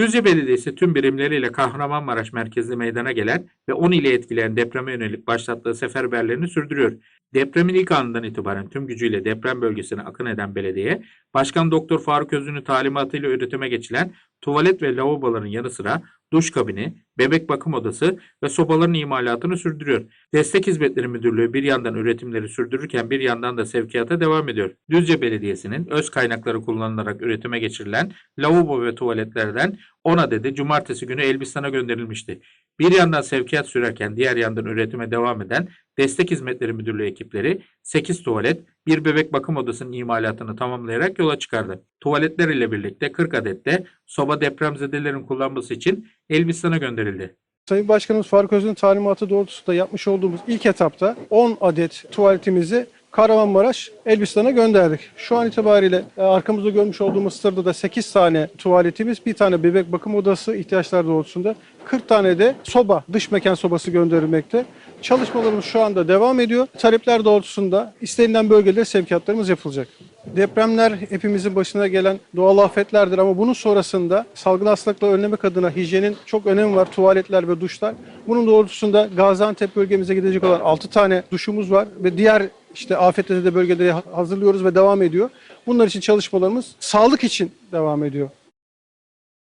Düzce Belediyesi tüm birimleriyle Kahramanmaraş merkezli meydana gelen ve 10 ile etkileyen depreme yönelik başlattığı seferberlerini sürdürüyor. Depremin ilk anından itibaren tüm gücüyle deprem bölgesine akın eden belediye, Başkan Doktor Faruk Özün'ün talimatıyla üretime geçilen tuvalet ve lavaboların yanı sıra duş kabini, bebek bakım odası ve sobaların imalatını sürdürüyor. Destek Hizmetleri Müdürlüğü bir yandan üretimleri sürdürürken bir yandan da sevkiyata devam ediyor. Düzce Belediyesi'nin öz kaynakları kullanılarak üretime geçirilen lavabo ve tuvaletlerden 10 adedi cumartesi günü Elbistan'a gönderilmişti. Bir yandan sevkiyat sürerken diğer yandan üretime devam eden Destek Hizmetleri Müdürlüğü ekipleri 8 tuvalet, bir bebek bakım odasının imalatını tamamlayarak yola çıkardı. Tuvaletler ile birlikte 40 adet de soba depremzedelerin kullanması için Elbistan'a gönderildi. Sayın Başkanımız Faruk Öz'ün talimatı doğrultusunda yapmış olduğumuz ilk etapta 10 adet tuvaletimizi Kahramanmaraş, Elbistan'a gönderdik. Şu an itibariyle e, arkamızda görmüş olduğumuz sırada da 8 tane tuvaletimiz, bir tane bebek bakım odası ihtiyaçlar doğrultusunda 40 tane de soba, dış mekan sobası gönderilmekte. Çalışmalarımız şu anda devam ediyor. Talepler doğrultusunda istenilen bölgelere sevkiyatlarımız yapılacak. Depremler hepimizin başına gelen doğal afetlerdir ama bunun sonrasında salgın hastalıkları önlemek adına hijyenin çok önemi var. Tuvaletler ve duşlar. Bunun doğrultusunda Gaziantep bölgemize gidecek olan 6 tane duşumuz var ve diğer işte afetlerde de bölgeleri hazırlıyoruz ve devam ediyor. Bunlar için çalışmalarımız sağlık için devam ediyor.